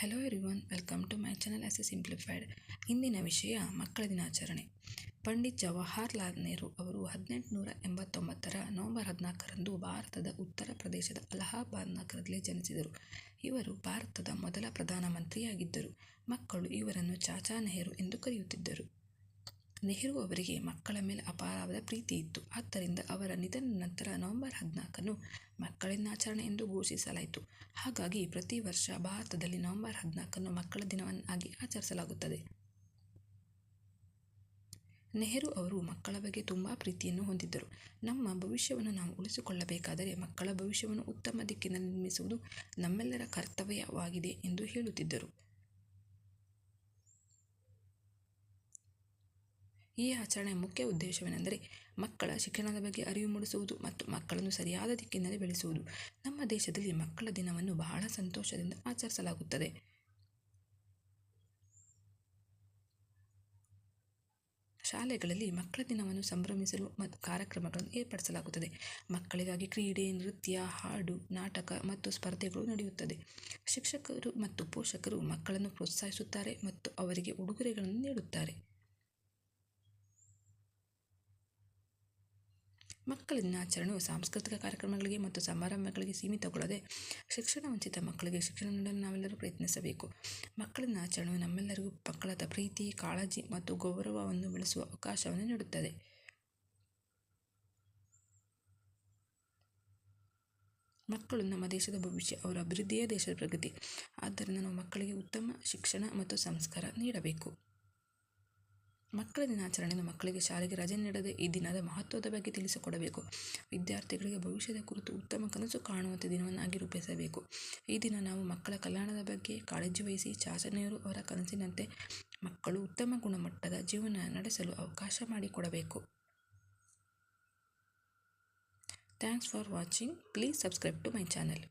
Hello everyone welcome to my channel S A simplified ಇಂದಿನ ವಿಷಯ ಮಕ್ಕಳ ದಿನಾಚರಣೆ. ಪಂಡಿತ್ ಜವಾಹರ್ಲಾಲ್ ನೆಹರು ಅವರು ಹದಿನೆಂಟುನೂರ ಎಂಬತ್ತೊಂಬತ್ತರ ನವೆಂಬರ್ ಹದಿನಾಲ್ಕರಂದು ಭಾರತದ ಉತ್ತರ ಪ್ರದೇಶದ ಅಲಹಾಬಾದ್ ನಗರದಲ್ಲಿ ಜನಿಸಿದರು. ಇವರು ಭಾರತದ ಮೊದಲ ಪ್ರಧಾನಮಂತ್ರಿಯಾಗಿದ್ದರು. ಮಕ್ಕಳು ಇವರನ್ನು ಚಾಚಾ ನೆಹರು ಎಂದು ಕರೆಯುತ್ತಿದ್ದರು. ನೆಹರು ಅವರಿಗೆ ಮಕ್ಕಳ ಮೇಲೆ ಅಪಾರವಾದ ಪ್ರೀತಿ ಇತ್ತು. ಆದ್ದರಿಂದ ಅವರ ನಿಧನ ನಂತರ ನವೆಂಬರ್ ಹದಿನಾಲ್ಕನ್ನು ಮಕ್ಕಳ ದಿನಾಚರಣೆ ಎಂದು ಘೋಷಿಸಲಾಯಿತು. ಹಾಗಾಗಿ ಪ್ರತಿ ವರ್ಷ ಭಾರತದಲ್ಲಿ ನವೆಂಬರ್ ಹದಿನಾಲ್ಕನ್ನು ಮಕ್ಕಳ ದಿನವನ್ನಾಗಿ ಆಚರಿಸಲಾಗುತ್ತದೆ. ನೆಹರು ಅವರು ಮಕ್ಕಳ ಬಗ್ಗೆ ತುಂಬ ಪ್ರೀತಿಯನ್ನು ಹೊಂದಿದ್ದರು. ನಮ್ಮ ಭವಿಷ್ಯವನ್ನು ನಾವು ಉಳಿಸಿಕೊಳ್ಳಬೇಕಾದರೆ ಮಕ್ಕಳ ಭವಿಷ್ಯವನ್ನು ಉತ್ತಮ ದಿಕ್ಕಿನಲ್ಲಿ ನಿರ್ಮಿಸುವುದು ನಮ್ಮೆಲ್ಲರ ಕರ್ತವ್ಯವಾಗಿದೆ ಎಂದು ಹೇಳುತ್ತಿದ್ದರು. ಈ ಆಚರಣೆಯ ಮುಖ್ಯ ಉದ್ದೇಶವೇನೆಂದರೆ ಮಕ್ಕಳ ಶಿಕ್ಷಣದ ಬಗ್ಗೆ ಅರಿವು ಮೂಡಿಸುವುದು ಮತ್ತು ಮಕ್ಕಳನ್ನು ಸರಿಯಾದ ದಿಕ್ಕಿನಲ್ಲಿ ಬೆಳೆಸುವುದು. ನಮ್ಮ ದೇಶದಲ್ಲಿ ಮಕ್ಕಳ ದಿನವನ್ನು ಬಹಳ ಸಂತೋಷದಿಂದ ಆಚರಿಸಲಾಗುತ್ತದೆ. ಶಾಲೆಗಳಲ್ಲಿ ಮಕ್ಕಳ ದಿನವನ್ನು ಸಂಭ್ರಮಿಸಲು ಮತ್ತು ಕಾರ್ಯಕ್ರಮಗಳನ್ನು ಏರ್ಪಡಿಸಲಾಗುತ್ತದೆ. ಮಕ್ಕಳಿಗಾಗಿ ಕ್ರೀಡೆ, ನೃತ್ಯ, ಹಾಡು, ನಾಟಕ ಮತ್ತು ಸ್ಪರ್ಧೆಗಳು ನಡೆಯುತ್ತದೆ. ಶಿಕ್ಷಕರು ಮತ್ತು ಪೋಷಕರು ಮಕ್ಕಳನ್ನು ಪ್ರೋತ್ಸಾಹಿಸುತ್ತಾರೆ ಮತ್ತು ಅವರಿಗೆ ಉಡುಗೊರೆಗಳನ್ನು ನೀಡುತ್ತಾರೆ. ಮಕ್ಕಳ ದಿನಾಚರಣೆಯು ಸಾಂಸ್ಕೃತಿಕ ಕಾರ್ಯಕ್ರಮಗಳಿಗೆ ಮತ್ತು ಸಮಾರಂಭಗಳಿಗೆ ಸೀಮಿತಗೊಳ್ಳದೆ ಶಿಕ್ಷಣ ವಂಚಿತ ಮಕ್ಕಳಿಗೆ ಶಿಕ್ಷಣ ನೀಡಲು ನಾವೆಲ್ಲರೂ ಪ್ರಯತ್ನಿಸಬೇಕು. ಮಕ್ಕಳ ದಿನಾಚರಣೆಯು ನಮ್ಮೆಲ್ಲರಿಗೂ ಮಕ್ಕಳಾದ ಪ್ರೀತಿ, ಕಾಳಜಿ ಮತ್ತು ಗೌರವವನ್ನು ಬೆಳೆಸುವ ಅವಕಾಶವನ್ನು ನೀಡುತ್ತದೆ. ಮಕ್ಕಳು ನಮ್ಮ ದೇಶದ ಭವಿಷ್ಯ, ಅವರ ಅಭಿವೃದ್ಧಿಯೇ ದೇಶದ ಪ್ರಗತಿ. ಆದ್ದರಿಂದ ನಾವು ಮಕ್ಕಳಿಗೆ ಉತ್ತಮ ಶಿಕ್ಷಣ ಮತ್ತು ಸಂಸ್ಕಾರ ನೀಡಬೇಕು. ಮಕ್ಕಳ ದಿನಾಚರಣೆಯನ್ನು ಮಕ್ಕಳಿಗೆ ಶಾಲೆಗೆ ರಜೆ ನೀಡದೆ ಈ ದಿನದ ಮಹತ್ವದ ಬಗ್ಗೆ ತಿಳಿಸಿಕೊಡಬೇಕು. ವಿದ್ಯಾರ್ಥಿಗಳಿಗೆ ಭವಿಷ್ಯದ ಕುರಿತು ಉತ್ತಮ ಕನಸು ಕಾಣುವಂತೆ ದಿನವನ್ನಾಗಿ ರೂಪಿಸಬೇಕು. ಈ ದಿನ ನಾವು ಮಕ್ಕಳ ಕಲ್ಯಾಣದ ಬಗ್ಗೆ ಕಾಳಜಿ ವಹಿಸಿ ಚಾಚನೆಯರು ಅವರ ಕನಸಿನಂತೆ ಮಕ್ಕಳು ಉತ್ತಮ ಗುಣಮಟ್ಟದ ಜೀವನ ನಡೆಸಲು ಅವಕಾಶ ಮಾಡಿಕೊಡಬೇಕು. Thanks for watching. Please subscribe to my channel.